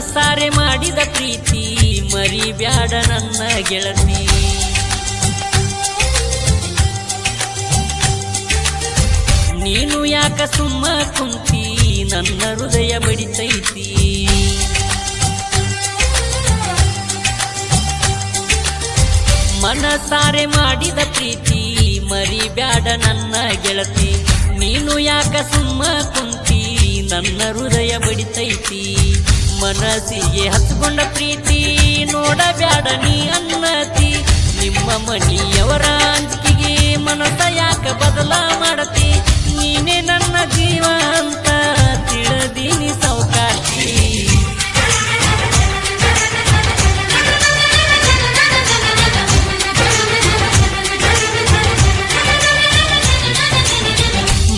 ಸಾರೆ ಮಾಡಿದ ಪ್ರೀತಿ, ಮರಿಬ್ಯಾಡ ನನ್ನ ಗೆಳತಿ. ನೀನು ಯಾಕ ಸುಮ್ಮ ಕುಂತಿ, ನನ್ನ ಹೃದಯ ಬಡಿತೈತಿ ಮನಸಾರೆ ಮಾಡಿದ ಪ್ರೀತಿ, ಮರಿಬ್ಯಾಡ ನನ್ನ ಗೆಳತಿ. ನೀನು ಯಾಕ ಸುಮ್ಮ ಕುಂತಿ, ನನ್ನ ಹೃದಯ ಬಡಿತೈತಿ ಮನಸ್ಸಿಗೆ ಹಚ್ಕೊಂಡ ಪ್ರೀತಿ ನೋಡಬ್ಯಾಡ ನೀ ಅನ್ನತಿ. ನಿಮ್ಮ ಮನೆಯವರ ಅಂಜಿಕೆಗೆ ಮನಸ್ಸ ಯಾಕ ಬದಲ ಮಾಡತಿ? ನೀನೇ ನನ್ನ ಜೀವ ಅಂತ ತಿಳಿದೀನಿ ಸೌಕಾಶಿ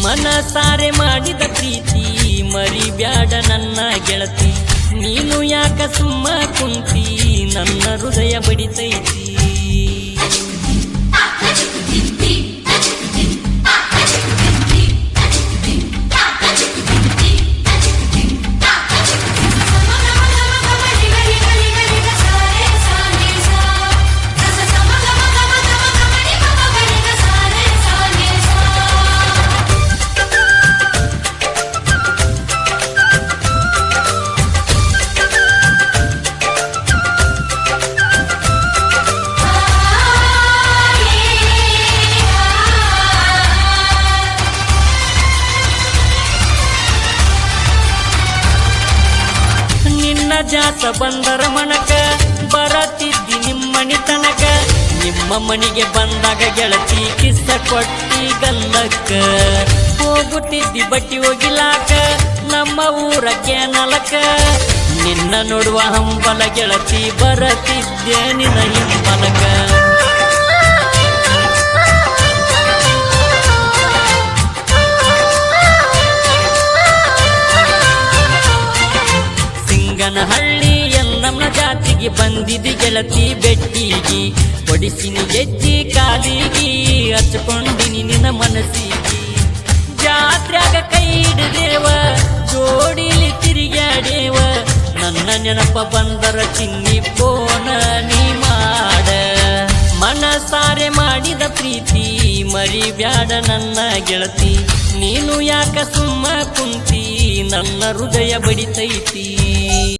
ಮನಸಾರೆ ಮಾಡಿದ ಪ್ರೀತಿ ಮರಿಬ್ಯಾಡ ನನ್ನ ಗೆಳತಿ. ನೀನು ಯಾಕ ಸುಮ್ಮ ಕುಂತಿ? ನನ್ನ ಹೃದಯ ಬಡಿತೈತಿ. ಜಾತ ಬಂದರ ಮನಕ, ಬರತಿದ್ದಿ ನಿಮ್ಮಣಿ ತನಕ. ನಿಮ್ಮ ಮನಿಗೆ ಬಂದಾಗ ಗೆಳತಿ ಕಿಸ್ಸ ಕೊಟ್ಟಿ ಗಲ್ಲಕ್ಕ. ಹೋಗುತ್ತಿದ್ದಿ ಬಟ್ಟಿ ಹೋಗಿಲಾಕ ನಮ್ಮ ಊರ ನಲಕ ನಿನ್ನ ನೋಡುವ ಹಂಬಲ ಗೆಳತಿ ಬರತಿದ್ದೆ ನಿನ್ನ ಹಿಂಬಲಕ. ಎಲ್ಲಮ್ಮ ಜಾತಿಗೆ ಬಂದಿದ್ದು ಗೆಳತಿ ಬೆಟ್ಟಿಗಿ. ಒಡಿಸಿನಿ ಗೆಜ್ಜಿ ಕಾಲಿಗಿ, ಹಚ್ಕೊಂಡಿನಿ ನಿನ್ನ ಮನಸ್ಸಿಗೆ. ಜಾತ್ರೆಯಾಗ ಕೈ ಹಿಡಿದೇವ, ಜೋಡಿಲಿ ತಿರುಗಾಡೇವ ನನ್ನ ನೆನಪ ಬಂದರ ಚಿನ್ನಿ ಪೋನ ನೀ ಮಾಡ. ಮನಸಾರೆ ಮಾಡಿದ ಪ್ರೀತಿ, ಮರಿಬ್ಯಾಡ ನನ್ನ ಗೆಳತಿ. ನೀನು ಯಾಕ ಸುಮ್ಮ ಕುಂತಿ, ನನ್ನ ಹೃದಯ ಬಡಿತೈತಿ.